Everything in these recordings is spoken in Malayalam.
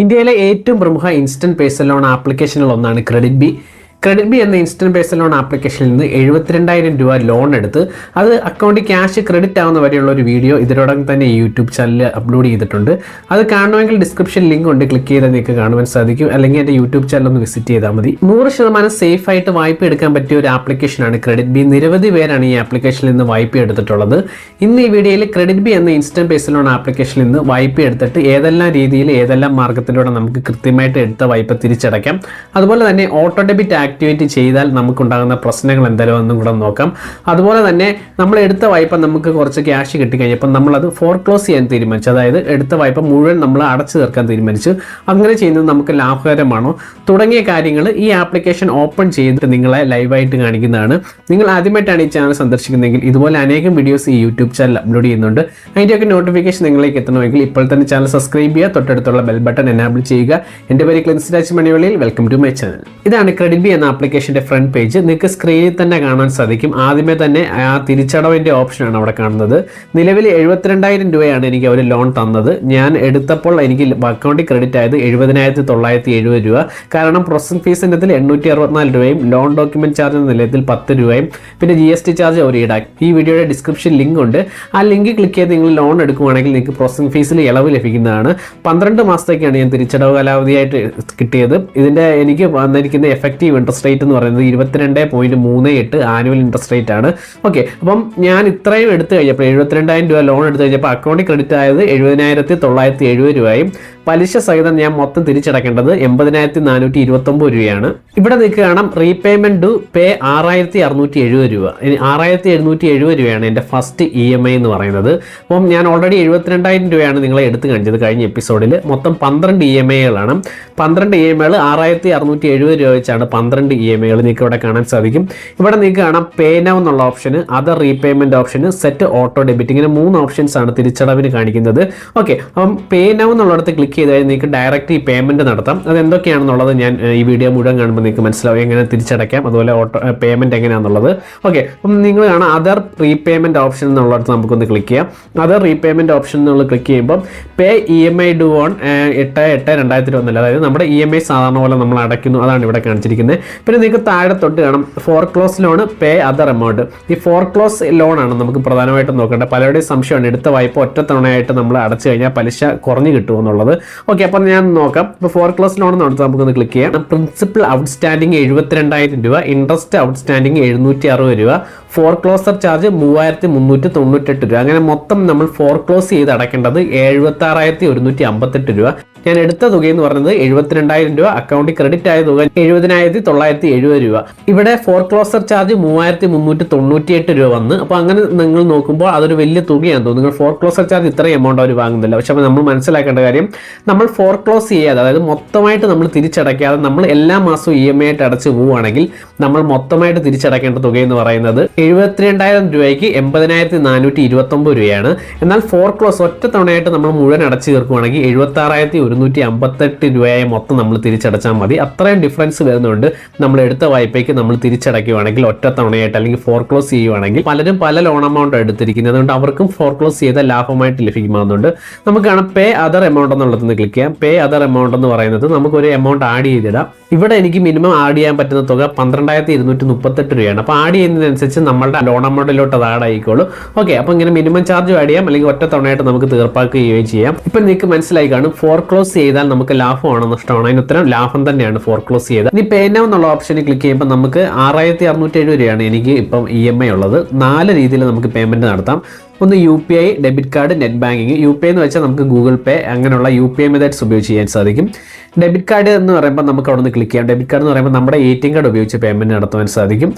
ഇന്ത്യയിലെ ഏറ്റവും പ്രമുഖ ഇൻസ്റ്റന്റ് പേഴ്സണൽ ലോൺ ആപ്ലിക്കേഷനുകൾ ഒന്നാണ് ക്രെഡിറ്റ് ബി. ക്രെഡിറ്റ് ബി എന്ന ഇൻസ്റ്റന്റ് ബേസ് ലോൺ ആപ്ലിക്കേഷനിൽ നിന്ന് എഴുപത്തിരണ്ടായിരം രൂപ ലോൺ എടുത്ത് അത് അക്കൗണ്ടിൽ ക്യാഷ് ക്രെഡിറ്റ് ആവുന്ന വരെയുള്ള ഒരു വീഡിയോ ഇതിനോടകം തന്നെ യൂട്യൂബ് ചാനലിൽ അപ്ലോഡ് ചെയ്തിട്ടുണ്ട്. അത് കാണണമെങ്കിൽ ഡിസ്ക്രിപ്ഷൻ ലിങ്ക് ഉണ്ട്. ക്ലിക്ക് ചെയ്താൽ നിങ്ങൾക്ക് കാണുവാൻ സാധിക്കും. അല്ലെങ്കിൽ എന്റെ യൂട്യൂബ് ചാനൽ ഒന്ന് വിസിറ്റ് ചെയ്താൽ മതി. നൂറ് ശതമാനം സേഫ് ആയിട്ട് വായ്പ എടുക്കാൻ പറ്റിയ ഒരു ആപ്ലിക്കേഷനാണ് ക്രെഡിറ്റ് ബി നിരവധി പേരാണ് ഈ ആപ്ലിക്കേഷനിൽ നിന്ന് വായ്പ എടുത്തിട്ടുള്ളത്. ഇന്ന് ഈ വീഡിയോയിൽ ക്രെഡിറ്റ് ബി എന്ന ഇൻസ്റ്റന്റ് ബേസ് ലോൺ ആപ്ലിക്കേഷനിൽ നിന്ന് വായ്പ എടുത്തിട്ട് ഏതെല്ലാം രീതിയിൽ ഏതെല്ലാം മാർഗത്തിലൂടെ നമുക്ക് കൃത്യമായിട്ട് എടുത്ത വായ്പ തിരിച്ചടയ്ക്കാം. അതുപോലെ തന്നെ ഓട്ടോ ഡെബിറ്റ് ആക്ടിവേറ്റ് ചെയ്താൽ നമുക്കുണ്ടാകുന്ന പ്രശ്നങ്ങൾ എന്തെങ്കിലും എന്നും കൂടെ നോക്കാം. അതുപോലെ തന്നെ നമ്മൾ എടുത്ത വായ്പ നമുക്ക് കുറച്ച് ക്യാഷ് കിട്ടിക്കഴിഞ്ഞപ്പോൾ നമ്മളത് ഫോർ ക്ലോസ് ചെയ്യാൻ തീരുമാനിച്ചു. അതായത് എടുത്ത വായ്പ മുഴുവൻ നമ്മൾ അടച്ചു തീർക്കാൻ തീരുമാനിച്ചു. അങ്ങനെ ചെയ്യുന്നത് നമുക്ക് ലാഭകരമാണോ? തുടങ്ങിയ കാര്യങ്ങൾ ഈ ആപ്ലിക്കേഷൻ ഓപ്പൺ ചെയ്തിട്ട് നിങ്ങളെ ലൈവായിട്ട് കാണിക്കുന്നതാണ്. നിങ്ങൾ ആദ്യമായിട്ടാണ് ഈ ചാനൽ സന്ദർശിക്കുന്നതെങ്കിൽ ഇതുപോലെ അനേകം വീഡിയോസ് ഈ യൂട്യൂബ് ചാനൽ അപ്ലോഡ് ചെയ്യുന്നുണ്ട്. അതിന്റെയൊക്കെ നോട്ടിഫിക്കേഷൻ നിങ്ങളിലേക്ക് എത്തണമെങ്കിൽ ഇപ്പോൾ തന്നെ ചാനൽ സബ്സ്ക്രൈബ് ചെയ്യുക തൊട്ടടുത്തുള്ള ബെൽ ബട്ടൺ എനാബിൾ ചെയ്യുക. എന്റെ പേര് ക്ലിൻസ് രാജ് മണിവളിയിൽ വെൽക്കം ടു മൈ ചാനൽ ഇതാണ് ക്രെഡിറ്റ് ബി എന്ന ആപ്ലിക്കേഷന്റെ ഫ്രണ്ട് പേജ് നിങ്ങൾക്ക് സ്ക്രീനിൽ തന്നെ കാണാൻ സാധിക്കും. ആദ്യമേ തന്നെ ആ തിരിച്ചടവിന്റെ ഓപ്ഷനാണ് അവിടെ കാണുന്നത്. നിലവിൽ എഴുപത്തിരണ്ടായിരം രൂപയാണ് എനിക്ക് അവർ ലോൺ തന്നത്. ഞാൻ എടുത്തപ്പോൾ എനിക്ക് അക്കൗണ്ടിൽ ക്രെഡിറ്റ് ആയത് എഴുപതിനായിരത്തി തൊള്ളായിരത്തി എഴുപത് രൂപ. കാരണം പ്രോസസ്സിംഗ് ഫീസിന്റെ ഇതിൽ എണ്ണൂറ്റി അറുപത്തിനാല് രൂപയും ലോൺ ഡോക്യുമെന്റ് ചാർജ് എന്ന നിലയത്തിൽ പത്ത് രൂപയും പിന്നെ ജി എസ് ടി ചാർജ് അവർ ഈടാക്കി ഈ വീഡിയോയുടെ ഡിസ്ക്രിപ്ഷൻ ലിങ്ക് ഉണ്ട്. ആ ലിങ്ക് ക്ലിക്ക് ചെയ്ത് നിങ്ങൾ ലോൺ എടുക്കുവാണെങ്കിൽ നിങ്ങൾക്ക് പ്രോസസ്സിംഗ് ഫീസിൽ ഇളവ് ലഭിക്കുന്നതാണ്. പന്ത്രണ്ട് മാസത്തേക്കാണ് ഞാൻ തിരിച്ചടവ് കാലാവധിയായിട്ട് കിട്ടിയത്. ഇതിന്റെ എനിക്ക് വന്നിരിക്കുന്ന എഫക്റ്റീവ് ഇൻട്രസ്റ്റ് റേറ്റ് എന്ന് പറയുന്നത് ഇരുപത്തിരണ്ട് പോയിന്റ് മൂന്ന് എട്ട് ആനുവൽ ഇൻട്രസ്റ്റ് റേറ്റ് ആണ്. ഓക്കെ അപ്പം ഞാൻ ഇത്രയും എടുത്തു കഴിഞ്ഞപ്പോൾ എഴുപത്തിരണ്ടായിരം രൂപ ലോൺ എടുത്തു കഴിഞ്ഞപ്പോൾ അക്കൗണ്ടിൽ ക്രെഡിറ്റ് ആയത് എഴുപതിനായിരത്തി തൊള്ളായിരത്തി എഴുപത് രൂപയും പലിശ സഹിതം ഞാൻ മൊത്തം തിരിച്ചടക്കേണ്ടത് എൺപതിനായിരത്തി നാനൂറ്റി ഇരുപത്തൊമ്പത് രൂപയാണ്. ഇവിടെ നിങ്ങൾക്ക് കാണാം റീപേയ്മെന്റ് ടു പേ ആറായിരത്തി അറുന്നൂറ്റി എഴുപത് രൂപ. ആറായിരത്തി എഴുന്നൂറ്റി എഴുപത് രൂപയാണ് എന്റെ ഫസ്റ്റ് ഇ എം ഐ എന്ന് പറയുന്നത്. അപ്പം ഞാൻ ഓൾറെഡി എഴുപത്തിരണ്ടായിരം രൂപയാണ് നിങ്ങളെ എടുത്ത് കഴിഞ്ഞത് കഴിഞ്ഞ എപ്പിസോഡിൽ മൊത്തം പന്ത്രണ്ട് ഇ എം ഐകളാണ് പന്ത്രണ്ട് ഇ എം ഐകൾ ആറായിരത്തി അറുന്നൂറ്റി എഴുപത് രൂപ വെച്ചാണ് പന്ത്രണ്ട് ഇ എം ഐകൾ നിങ്ങൾക്ക് ഇവിടെ കാണാൻ സാധിക്കും. ഇവിടെ നിങ്ങൾക്ക് കാണാം പേ നൗ എന്നുള്ള option other repayment option set auto debit ഇങ്ങനെ മൂന്ന് ഓപ്ഷൻസ് ആണ് തിരിച്ചടവിന് കാണിക്കുന്നത്. ഓക്കെ അപ്പം പേ നൗ എന്നുള്ളിടത്ത് ക്ലിക്ക് ചെയ്ത് നിങ്ങൾക്ക് ഡയറക്റ്റ് ഈ പേയ്മെന്റ് നടത്താം. അത് എന്തൊക്കെയാണെന്നുള്ളത് ഞാൻ ഈ വീഡിയോ മുഴുവൻ കാണുമ്പോൾ നിങ്ങൾക്ക് മനസ്സിലാവും. എങ്ങനെ തിരിച്ചടയ്ക്കാം അതുപോലെ ഓട്ടോ പേയ്മെന്റ് എങ്ങനെയാണെന്നുള്ളത്. ഓക്കെ അപ്പം നിങ്ങൾ കാണാം അതർ റീപേയ്മെന്റ് ഓപ്ഷൻ എന്നുള്ളിടത്ത് നമുക്കൊന്ന് ക്ലിക്ക് ചെയ്യാം. അതർ റീപേയ്മെന്റ് ഓപ്ഷൻ എന്നുള്ള ക്ലിക്ക് ചെയ്യുമ്പോൾ pay E M I due on എട്ട് എട്ട് രണ്ടായിരത്തി ഇരുപത്തൊന്നിൽ അതായത് നമ്മുടെ ഇ എം ഐ സാധാരണ പോലെ നമ്മൾ അടയ്ക്കുന്നു. അതാണ് ഇവിടെ കാണിച്ചിരിക്കുന്നത്. പിന്നെ നിങ്ങൾക്ക് താഴെ തൊട്ട് കാണാം foreclose loan pay other amount ഈ ഫോർ ക്ലോസ് ലോൺ ആണ് നമുക്ക് പ്രധാനമായിട്ടും നോക്കേണ്ടത്. പലരുടെയും സംശയമാണ് എടുത്ത വായ്പ ഒറ്റ തവണയായിട്ട് നമ്മൾ അടച്ചു കഴിഞ്ഞാൽ പലിശ കുറഞ്ഞു കിട്ടുമോ എന്നുള്ളത്. ഓക്കെ അപ്പം ഞാൻ നോക്കാം. ഇപ്പോൾ ഫോർ ക്ലാസ് ലോൺ നടത്താം നമുക്കൊന്ന് ക്ലിക്ക് ചെയ്യാം. പ്രിൻസിപ്പൽ ഔട്ട്സ്റ്റാൻഡിങ് എഴുപത്തിരണ്ടായിരം രൂപ ഇൻട്രസ്റ്റ് ഔട്ട്സ്റ്റാൻഡിങ് എഴുന്നൂറ്റി അറുപത് രൂപ ഫോർ ക്ലോസർ ചാർജ് മൂവായിരത്തി മുന്നൂറ്റി തൊണ്ണൂറ്റെട്ട് രൂപ. അങ്ങനെ മൊത്തം നമ്മൾ ഫോർ ക്ലോസ് ചെയ്ത് അടയ്ക്കേണ്ടത് എഴുപത്തി ആറായിരത്തി ഒരുന്നൂറ്റി അമ്പത്തെട്ട് രൂപ. ഞാൻ എടുത്ത തുക എന്ന് പറയുന്നത് എഴുപത്തിരണ്ടായിരം രൂപ അക്കൗണ്ടിൽ ക്രെഡിറ്റ് ആയ തുക എഴുപതിനായിരത്തി തൊള്ളായിരത്തി എഴുപത് രൂപ. ഇവിടെ ഫോർ ക്ലോസർ ചാർജ് മൂവായിരത്തി മുന്നൂറ്റി തൊണ്ണൂറ്റിയെട്ട് രൂപ വന്ന് അപ്പോൾ അങ്ങനെ നിങ്ങൾ നോക്കുമ്പോൾ അതൊരു വലിയ തുകയാണ് തോന്നുന്നു. നിങ്ങൾ ഫോർ ക്ലോസർ ചാർജ് ഇത്രയും എമൗണ്ട് അവർ വാങ്ങുന്നില്ല. പക്ഷെ നമ്മൾ മനസ്സിലാക്കേണ്ട കാര്യം നമ്മൾ ഫോർ ക്ലോസ് ചെയ്യാതെ അതായത് മൊത്തമായിട്ട് നമ്മൾ തിരിച്ചടയ്ക്കാതെ നമ്മൾ എല്ലാ മാസവും ഇ എം ഐ ആയിട്ട് അടച്ച് പോവുകയാണെങ്കിൽ നമ്മൾ മൊത്തമായിട്ട് തിരിച്ചടയ്ക്കേണ്ട തുക എന്ന് പറയുന്നത് എഴുപത്തിരണ്ടായിരം രൂപയ്ക്ക് എൺപതിനായിരത്തി നാനൂറ്റി ഇരുപത്തൊമ്പത് രൂപയാണ്. എന്നാൽ ഫോർ ക്ലോസ് ഒറ്റ തവണയായിട്ട് നമ്മൾ മുഴുവൻ അടച്ചു തീർക്കുകയാണെങ്കിൽ എഴുപത്തി ആറായിരത്തി ഒരുന്നൂറ്റി അമ്പത്തെട്ട് രൂപയായി മൊത്തം നമ്മൾ തിരിച്ചടച്ചാൽ മതി. അത്രയും ഡിഫറൻസ് വരുന്നുണ്ട്. നമ്മൾ എടുത്ത വായ്പയ്ക്ക് നമ്മൾ തിരിച്ചടയ്ക്കുകയാണെങ്കിൽ ഒറ്റ തവണയായിട്ട് അല്ലെങ്കിൽ ഫോർ ക്ലോസ് ചെയ്യുവാണെങ്കിൽ പലരും പല ലോൺ എമൗണ്ട് എടുത്തിരിക്കുന്നത്. അതുകൊണ്ട് അവർക്കും ഫോർ ക്ലോസ് ചെയ്ത ലാഭമായിട്ട് ലഭിക്കുന്നുണ്ട് നമുക്കാണ് പേ അതർ എമൗണ്ട് എന്നുള്ളത് ക്ലിക്ക് ചെയ്യാം. പേ അതർ എമൗണ്ട് എന്ന് പറയുന്നത് നമുക്കൊരു എമൗണ്ട് ആഡ് ചെയ്തിടാം. ഇവിടെ എനിക്ക് മിനിമം ആഡ് ചെയ്യാൻ പറ്റുന്ന തുക പന്ത്രണ്ടായിരത്തി ഇരുന്നൂറ്റി മുപ്പത്തെട്ട് രൂപയാണ്. അപ്പോൾ ആഡ് ചെയ്യുന്നതിനനുസരിച്ച് നമ്മളുടെ ലോൺ എമൗണ്ടിലോട്ട് അത് ആഡ് ആയിക്കോളൂ. ഓക്കെ അപ്പോൾ ഇങ്ങനെ മിനിമം ചാർജ് ആഡ് ചെയ്യാം അല്ലെങ്കിൽ ഒറ്റ തവണയായിട്ട് നമുക്ക് തീർപ്പാക്കുകയും ചെയ്യാം. ഇപ്പം നിങ്ങൾക്ക് മനസ്സിലായി കാണും. ഫോർ ക്ലോസ് ചെയ്താൽ നമുക്ക് ലാഭമാണോ നഷ്ടമാണോ അതിന് ഉത്തരം ലാഭം തന്നെയാണ് ഫോർ ക്ലോസ് ചെയ്താൽ ഇനി പേ നൗ എന്നുള്ള ഓപ്ഷനിൽ ക്ലിക്ക് ചെയ്യുമ്പോൾ നമുക്ക് ആറായിരത്തി അറുന്നൂറ്റി എഴുപത് രൂപയാണ് എനിക്ക് ഇപ്പം ഇ എം ഐ ഉള്ളത്. നാല് രീതിയിൽ നമുക്ക് പേയ്മെന്റ് നടത്താം. ഒന്ന് U P I debit card net banking. U P I എന്ന് വെച്ചാൽ നമുക്ക് ഗൂഗിൾ പേ അങ്ങനെയുള്ള യു പി ഐ മെത്തേഡ്സ് ഉപയോഗിച്ച് ചെയ്യാൻ സാധിക്കും. ഡെബിറ്റ് കാർഡ് എന്ന് പറയുമ്പോൾ നമുക്ക് അവിടെ നിന്ന് ക്ലിക്ക് ചെയ്യാം. ഡെബിറ്റ് കാർഡ് എന്ന് പറയുമ്പോൾ നമ്മുടെ എ ടി എം കാർഡ് ഉപയോഗിച്ച് പേയ്മെന്റ് നടത്തുവാൻ സാധിക്കും.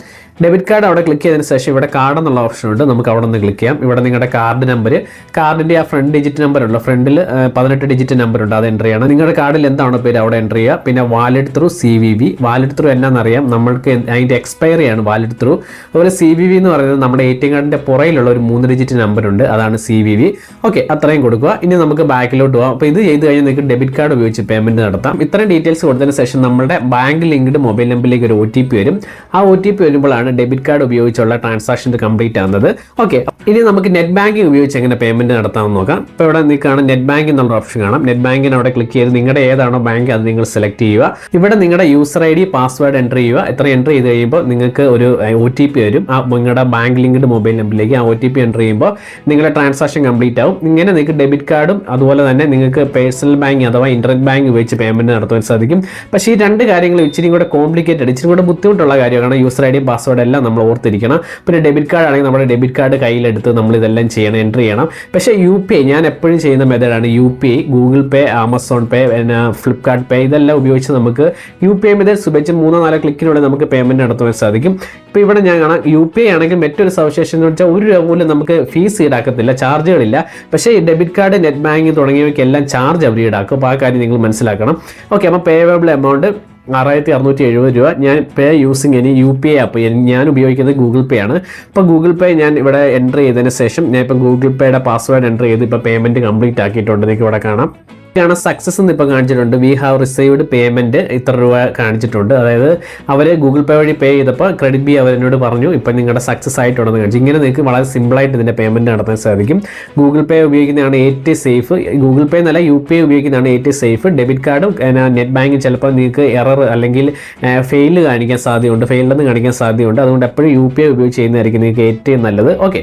ഡെബിറ്റ് കാർഡ് അവിടെ ക്ലിക്ക് ചെയ്തതിന് ശേഷം ഇവിടെ കാർഡ് എന്നുള്ള ഓപ്ഷൻ ഉണ്ട്. നമുക്ക് അവിടെ നിന്ന് ക്ലിക്ക് ചെയ്യാം. ഇവിടെ നിങ്ങളുടെ കാർഡ് നമ്പർ കാർഡിന്റെ ആ ഫ്രണ്ട് ഡിജിറ്റ് നമ്പർ ഉള്ള ഫ്രണ്ടിൽ പതിനെട്ട് ഡിജിറ്റ് നമ്പർ ഉണ്ട്. അത് എന്റർ ചെയ്യണം. നിങ്ങളുടെ കാർഡിൽ എന്താണ് പേര് അവിടെ എന്റർ ചെയ്യുക? പിന്നെ valid through C V V valid through എന്നാണെന്നറിയാം നമ്മൾക്ക് അതിന്റെ എക്സ്പയറി ആണ് വാലറ്റ് ത്രൂ അതുപോലെ സി വി വി എന്ന് പറയുന്നത് നമ്മുടെ എ ടി എം കാർഡിന്റെ പുറയിലുള്ള ഒരു മൂന്ന് ഡിജിറ്റ് നമ്പർ ഉണ്ട് അതാണ് സി വി വി ഓക്കെ അത്രയും കൊടുക്കുക. ഇനി നമുക്ക് ബാക്കിലോട്ട് പോകാം അപ്പോൾ ഇത് ചെയ്ത് കഴിഞ്ഞാൽ നിങ്ങൾക്ക് ഡെബിറ്റ് കാർഡ് ഉപയോഗിച്ച് പേയ്മെന്റ് നടത്താം. ഇത്രയും ഡീറ്റെയിൽസ് കൊടുത്തതിന് ശേഷം നമ്മുടെ ബാങ്ക് ലിങ്ക്ഡ് മൊബൈൽ നമ്പറിലേക്ക് ഒരു ഒ ടി പി വരും. ആ ഒ ടി പി വരുമ്പോഴാണ് ഡെബിറ്റ് കാർഡ് ഉപയോഗിച്ചുള്ള ട്രാൻസാക്ഷൻ കംപ്ലീറ്റ് ആകുന്നത്. ഓക്കെ ഇനി നമുക്ക് നെറ്റ് ബാങ്കിങ് ഉപയോഗിച്ച് എങ്ങനെ പേയ്മെന്റ് നടത്താമെന്ന് നോക്കാം. ഇപ്പോൾ ഇവിടെ നിൽക്കുകയാണ് നെറ്റ് ബാങ്ക് എന്നുള്ള ഓപ്ഷൻ കാണാം. നെറ്റ് ബാങ്കിന് അവിടെ ക്ലിക്ക് ചെയ്ത് നിങ്ങളുടെ ഏതാണോ ബാങ്ക് അത് നിങ്ങൾ സെലക്ട് ചെയ്യുക. ഇവിടെ നിങ്ങളുടെ user I D password enter ചെയ്യുക. എത്ര എന്റർ ചെയ്ത് കഴിയുമ്പോൾ നിങ്ങൾക്ക് ഒരു ഒ ടി പി വരും. ആ നിങ്ങളുടെ ബാങ്ക് ലിങ്ക്ഡ് മൊബൈൽ നമ്പറിലേക്ക് ആ ഒ ടി പി എന്റർ ചെയ്യുമ്പോൾ നിങ്ങളുടെ ട്രാൻസാക്ഷൻ കംപ്ലീറ്റ് ആവും. ഇങ്ങനെ നിങ്ങൾക്ക് ഡെബിറ്റ് കാർഡും അതുപോലെ തന്നെ നിങ്ങൾക്ക് പേഴ്സണൽ ബാങ്ക് അഥവാ ഇന്റർനെറ്റ് ബാങ്ക് ഉപയോഗിച്ച് പേയ്മെന്റ് നടത്താൻ സാധിക്കും. പക്ഷേ ഈ രണ്ട് കാര്യങ്ങൾ ഇച്ചിരി കൂടെ കോംപ്ലിക്കേറ്റഡ് ഇച്ചിരി കൂടെ ബുദ്ധിമുട്ടുള്ള കാര്യമാണ് യൂസർ ഐ ഡി പാസ്വേഡ് എല്ലാം നമ്മൾ ഓർത്തിരിക്കണം. പിന്നെ ഡെബിറ്റ് കാർഡ് ആണെങ്കിൽ നമ്മുടെ ഡെബിറ്റ് കാർഡ് കയ്യിലെടുത്ത് നമ്മൾ ഇതെല്ലാം ചെയ്യണം എന്റർ ചെയ്യണം. പക്ഷേ യു പി ഐ ഞാൻ എപ്പോഴും ചെയ്യുന്ന മെത്തേഡാണ് U P I Google pay Amazon pay പിന്നെ ഫ്ലിപ്കാർട്ട് പേ ഇതെല്ലാം ഉപയോഗിച്ച് നമുക്ക് യു പി ഐ മെത്തേഡ്സ് ഉപയോഗിച്ച് മൂന്നോ നാലോ ക്ലിക്കിലൂടെ നമുക്ക് പേയ്മെന്റ് നടത്തുവാൻ സാധിക്കും. ഇപ്പോൾ ഇവിടെ ഞാൻ കാണാം യു പി ഐ ആണെങ്കിൽ മറ്റൊരു സവിശേഷം എന്ന് വെച്ചാൽ ഒരു രൂപ പോലും നമുക്ക് ഫീസ് ഈടാക്കത്തില്ല ചാർജുകളില്ല പക്ഷേ ഡെബിറ്റ് കാർഡ് നെറ്റ് ബാങ്കിങ് തുടങ്ങിയവയ്ക്കെല്ലാം ചാർജ് അവർ ഈടാക്കും. അപ്പോൾ ആ കാര്യം നിങ്ങൾ മനസ്സിലാക്കണം. ഓക്കെ അപ്പോൾ പേവബിൾ എമൗണ്ട് ആറായിരത്തി അറുന്നൂറ്റി എഴുപത് രൂപ ഞാൻ pay using any U P I app ഞാൻ ഉപയോഗിക്കുന്നത് ഗൂഗിൾ പേ ആണ്. ഇപ്പോൾ ഗൂഗിൾ പേ ഞാൻ ഇവിടെ എന്റർ ചെയ്തതിന് ശേഷം ഞാൻ ഇപ്പോൾ ഗൂഗിൾ പേയുടെ പാസ്വേഡ് എന്റർ ചെയ്ത് ഇപ്പോൾ പേയ്മെന്റ് കംപ്ലീറ്റ് ആക്കിയിട്ടുണ്ട്. നിങ്ങൾക്ക് ഇവിടെ കാണാം. ാണ് സക്സസ് എന്ന് ഇപ്പോൾ കാണിച്ചിട്ടുണ്ട്. വി ഹാവ് റിസീവ്ഡ് പേയ്മെന്റ് ഇത്ര രൂപ കാണിച്ചിട്ടുണ്ട്. അതായത് അവർ ഗൂഗിൾ പേ വഴി പേ ചെയ്തപ്പോൾ ക്രെഡിറ്റ് ബി അവരെന്നോട് പറഞ്ഞു ഇപ്പം നിങ്ങളുടെ സക്സസ് ആയിട്ടുണ്ടെന്ന് കാണിച്ചു. ഇങ്ങനെ നിങ്ങൾക്ക് വളരെ സിമ്പിളായിട്ട് ഇതിന്റെ പേയ്മെന്റ് നടത്താൻ സാധിക്കും. ഗൂഗിൾ പേ ഉപയോഗിക്കുന്നതാണ് ഏറ്റവും സേഫ് ഗൂഗിൾ പേ എന്നല്ല യു പി ഐ ഉപയോഗിക്കുന്നതാണ് ഏറ്റവും സേഫ് ഡെബിറ്റ് കാർഡും നെറ്റ് ബാങ്കിങ് ചിലപ്പോൾ നിങ്ങൾക്ക് എറർ അല്ലെങ്കിൽ ഫെയിൽ കാണിക്കാൻ സാധ്യതയുണ്ട്. ഫെയിലെന്ന് കാണിക്കാൻ സാധ്യതയുണ്ട്. അതുകൊണ്ട് എപ്പോഴും യു പി ഐ ഉപയോഗിച്ച് ചെയ്യുന്നതായിരിക്കും നിങ്ങൾക്ക് ഏറ്റവും നല്ലത്. ഓക്കെ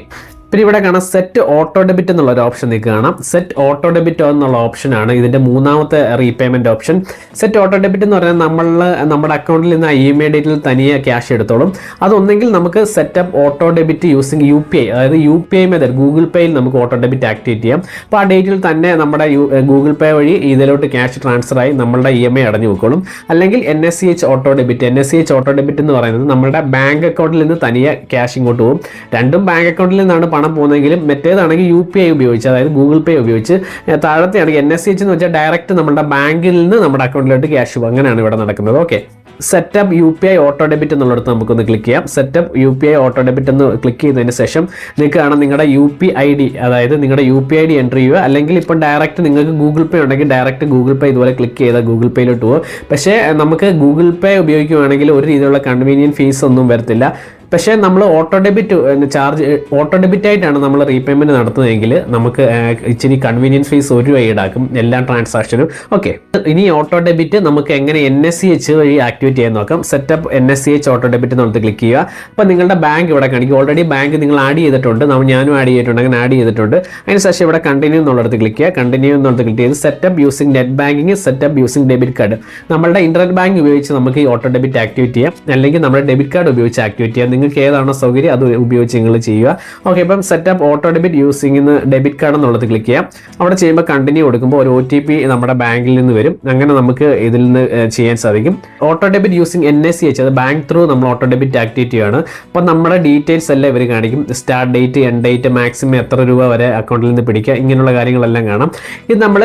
പിന്നെ ഇവിടെ കാണാം സെറ്റ് ഓട്ടോ ഡെബിറ്റ് എന്നുള്ള ഒരു ഓപ്ഷൻ നിങ്ങൾക്ക് കാണാം. സെറ്റ് ഓട്ടോ ഡെബിറ്റ് എന്നുള്ള ഓപ്ഷനാണ് ഇതിന്റെ മൂന്നാമത്തെ repayment option set auto debit എന്ന് പറഞ്ഞാൽ നമ്മൾ നമ്മുടെ അക്കൗണ്ടിൽ നിന്ന് ഇ എം ഐ ഡേറ്റിൽ തനിയെ ക്യാഷ് എടുത്തോളും. അതൊന്നെങ്കിൽ നമുക്ക് setup auto debit using U P I അതായത് U P I method Google പേയിൽ നമുക്ക് ഓട്ടോ ഡെബിറ്റ് ആക്ടിവേറ്റ് ചെയ്യാം. അപ്പോൾ ആ ഡേറ്റിൽ തന്നെ നമ്മുടെ ഗൂഗിൾ പേ വഴി ഇതിലോട്ട് ക്യാഷ് ട്രാൻസ്ഫർ ആയി നമ്മളുടെ ഇ എം ഐ അടഞ്ഞു പോയിക്കോളും. അല്ലെങ്കിൽ N S C H auto debit N S C H auto debit എന്ന് പറയുന്നത് നമ്മുടെ ബാങ്ക് അക്കൗണ്ടിൽ നിന്ന് തനിയെ ക്യാഷ് ഇങ്ങോട്ട് പോകും. രണ്ടും ബാങ്ക് അക്കൗണ്ടിൽ നിന്നാണ് പണം പോകുന്നതെങ്കിലും മറ്റേതാണെങ്കിൽ യു പി ഐ ഉപയോഗിച്ച് അതായത് ഗൂഗിൾ പേ ഉപയോഗിച്ച് താഴത്തെ ആണെങ്കിൽ എൻ എസ് സി എച്ച് എന്ന് വെച്ചാൽ ഡയറക്റ്റ് നമ്മുടെ ബാങ്കിൽ നിന്ന് നമ്മുടെ അക്കൗണ്ടിലോട്ട് ക്യാഷ് പോകും. അങ്ങനെയാണ് ഇവിടെ നടക്കുന്നത്. Okay. Setup U P I auto debit എന്നുള്ളിടത്ത് നമുക്കൊന്ന് ക്ലിക്ക് ചെയ്യാം. Setup U P I auto debit എന്ന് ക്ലിക്ക് ചെയ്തതിന് ശേഷം നിങ്ങൾക്ക് കാണാം നിങ്ങളുടെ യു പി ഐ ഡി അതായത് നിങ്ങളുടെ U P I D enter ചെയ്യുക. അല്ലെങ്കിൽ ഇപ്പം ഡയറക്റ്റ് നിങ്ങൾക്ക് ഗൂഗിൾ പേ ഉണ്ടെങ്കിൽ ഡയറക്റ്റ് ഗൂഗിൾ പേ ഇതുപോലെ ക്ലിക്ക് ചെയ്താൽ ഗൂഗിൾ പേയിലോട്ട് പോകും. പക്ഷേ നമുക്ക് ഗൂഗിൾ പേ ഉപയോഗിക്കുകയാണെങ്കിൽ ഒരു രീതിയിലുള്ള കൺവീനിയൻ ഫീസ് ഒന്നും വരത്തില്ല. പക്ഷേ നമ്മൾ auto debit charge auto debit ആയിട്ടാണ് നമ്മൾ റീപേയ്മെന്റ് നടത്തുന്നതെങ്കിൽ നമുക്ക് ഇച്ചിരി കൺവീനിയൻസ് ഫീസ് ഒരു രൂപ ഈടാക്കും എല്ലാ ട്രാൻസാക്ഷനും ഓക്കെ ഇനി ഓട്ടോ ഡെബിറ്റ് നമുക്ക് എങ്ങനെ എൻ എസ് സി എച്ച് വഴി ആക്ടിവേറ്റ് ചെയ്യാൻ നോക്കാം. Setup N S C H auto debit എന്നുള്ളത് ക്ലിക്ക് ചെയ്യുക. അപ്പോൾ നിങ്ങളുടെ ബാങ്ക് ഇവിടെ കാണിക്കും. ഓൾറെഡി ബാങ്ക് നിങ്ങൾ ആഡ് ചെയ്തിട്ടുണ്ട്. ഞാനും ആഡ് ചെയ്തിട്ടുണ്ട്. അങ്ങനെ ആഡ് ചെയ്തിട്ടുണ്ട്. അതിനുശേഷം ഇവിടെ കണ്ടിന്യൂ എന്നുള്ളത് ക്ലിക്ക് ചെയ്യുക. കണ്ടിന്യൂ എന്നുള്ളത് ക്ലിക്ക് ചെയ്ത് setup using net banking setup using debit card നമ്മുടെ ഇന്റർനെറ്റ് ബാങ്ക് ഉപയോഗിച്ച് നമുക്ക് ഈ ഓട്ടോ ഡെബിറ്റ് ആക്ടിവേറ്റ് ചെയ്യാം. അല്ലെങ്കിൽ നമ്മുടെ ഡെബിറ്റ് കാർഡ് ഉപയോഗിച്ച് ആക്ടിവേറ്റ് ചെയ്യാം. നിങ്ങൾക്ക് ഏതാണോ സൗകര്യം അത് ഉപയോഗിച്ച് നിങ്ങൾ ചെയ്യുക. ഓക്കെ ഇപ്പം setup auto debit using debit card എന്നുള്ളത് ക്ലിക്ക് ചെയ്യാം. അവിടെ ചെയ്യുമ്പോൾ കണ്ടിന്യൂ കൊടുക്കുമ്പോൾ ഒരു ഒ ടി പി നമ്മുടെ ബാങ്കിൽ നിന്ന് വരും. അങ്ങനെ നമുക്ക് ഇതിൽ നിന്ന് ചെയ്യാൻ സാധിക്കും. Auto debit using N S C H അത് ബാങ്ക് ത്രൂ നമ്മൾ ഓട്ടോ ഡെബിറ്റ് ആക്ടിവിറ്റി ആണ് അപ്പോൾ നമ്മുടെ ഡീറ്റെയിൽസ് എല്ലാം ഇവർ കാണിക്കും. Start date end date maximum എത്ര രൂപ വരെ അക്കൗണ്ടിൽ നിന്ന് പിടിക്കുക. ഇങ്ങനെയുള്ള കാര്യങ്ങളെല്ലാം കാണാം. ഇത് നമ്മൾ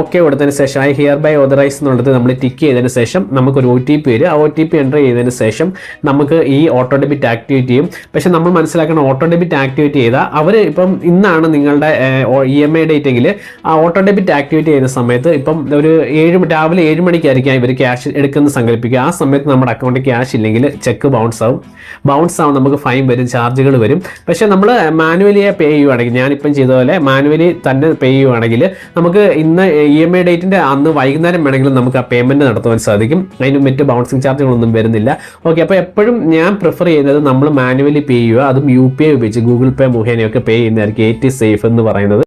ഓക്കെ കൊടുത്തതിന് ശേഷം ഐ ഹിയർ ബൈ ഓതറൈസ് എന്നുള്ളത് നമ്മൾ ടിക്ക് ചെയ്തതിന് ശേഷം നമുക്കൊരു ഒ ടി പി വരും. ആ ഒ ടി പി എന്റർ ചെയ്തതിന് ശേഷം നമുക്ക് ഈ ഓട്ടോ ഡെബിറ്റ് ആക്ടിവേറ്റ് ചെയ്യും. പക്ഷെ നമ്മൾ മനസ്സിലാക്കണം ഓട്ടോ ഡെബിറ്റ് ആക്ടിവേറ്റ് ചെയ്താൽ അവർ ഇപ്പം ഇന്നാണ് നിങ്ങളുടെ ഇ എം ഐ ഡേറ്റ് എങ്കിൽ ആ ഓട്ടോ ഡെബിറ്റ് ആക്ടിവേറ്റ് ചെയ്യുന്ന സമയത്ത് ഇപ്പം ഒരു ഏഴ് രാവിലെ ഏഴ് മണിക്കായിരിക്കാം ഇവർ ക്യാഷ് എടുക്കുന്ന സങ്കല്പിക്കുക. ആ സമയത്ത് നമ്മുടെ അക്കൗണ്ടിൽ ക്യാഷ് ഇല്ലെങ്കിൽ ചെക്ക് ബൗൺസ് ആവും. ബൗൺസ് ആവും നമുക്ക് ഫൈൻ വരും ചാർജുകൾ വരും. പക്ഷേ നമ്മൾ മാനുവലി പേ ചെയ്യുവാണെങ്കിൽ ഞാനിപ്പം ചെയ്ത പോലെ മാനുവലി തന്നെ പേ ചെയ്യുവാണെങ്കിൽ നമുക്ക് ഇന്ന് ഇ എം ഐ ഡേറ്റിന്റെ അന്ന് വൈകുന്നേരം വേണമെങ്കിലും നമുക്ക് ആ പേയ്മെന്റ് നടത്തുവാൻ സാധിക്കും. അതിന് മറ്റ് ബൗൺസിങ് ചാർജുകളൊന്നും വരുന്നില്ല. ഓക്കെ അപ്പോൾ എപ്പോഴും ഞാൻ പ്രിഫർ ചെയ്യുന്നത് നമ്മൾ മാനുവലി പേ ചെയ്യുക അതും യു പി ഐ ഉപയോഗിച്ച് ഗൂഗിൾ പേ മുഖേനയൊക്കെ പേ ചെയ്യുന്നതായിരിക്കും ഏറ്റവും സേഫ് എന്ന് പറയുന്നത്.